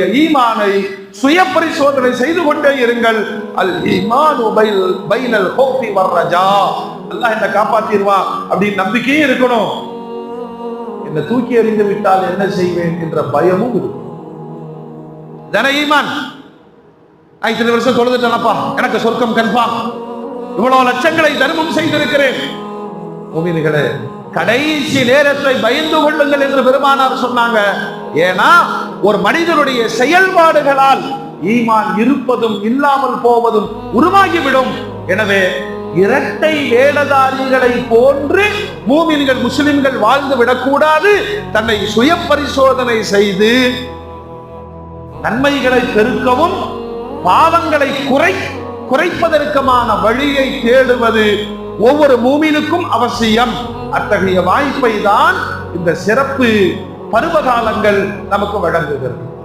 ஈமானை சுய பரிசோதனை செய்து கொண்டே இருங்கள். அல் ஈமான் பைனல் ஹோஃபி வர்ரஜா அல்லாஹ் என்ன காப்பாத்திடுவான் அப்படின்னு நம்பிக்கையே இருக்கணும். என்னை தூக்கி எறிந்து விட்டால் என்ன செய்வேன் என்ற பயமும் இருக்கும் தானே ஈமான்? நான் இத்தனை வருஷம் தொழுதுட்டேனப்பா. எனக்கு சொர்க்கம் கன்ஃபார்ம் இவ்வளவு லட்சங்களை தர்மம் செய்திருக்கிறேன். கடைசி நேரத்தை பயந்து கொள்ளுங்கள் என்று பெருமானார் சொன்னாங்க. ஏன்னா ஒரு மனிதனுடைய செயல்பாடுகளால் ஈமான் இருப்பதும் இல்லாமல் போவதும் உருவாகிவிடும். எனவே இரட்டை வேடதாரிகளை போன்று மூமின்கள் முஸ்லிம்கள் வாழ்ந்து விடக்கூடாது. தன்னை சுய பரிசோதனை செய்து நன்மைகளை பெருக்கவும் பாவங்களை குறை குறைப்பதற்குமான வழியை தேடுவது ஒவ்வொரு மூமினுக்கும் அவசியம். அத்தகைய வாய்ப்பை தான் இந்த சிறப்பு பருவகாலங்கள் நமக்கு வழங்குகிறது.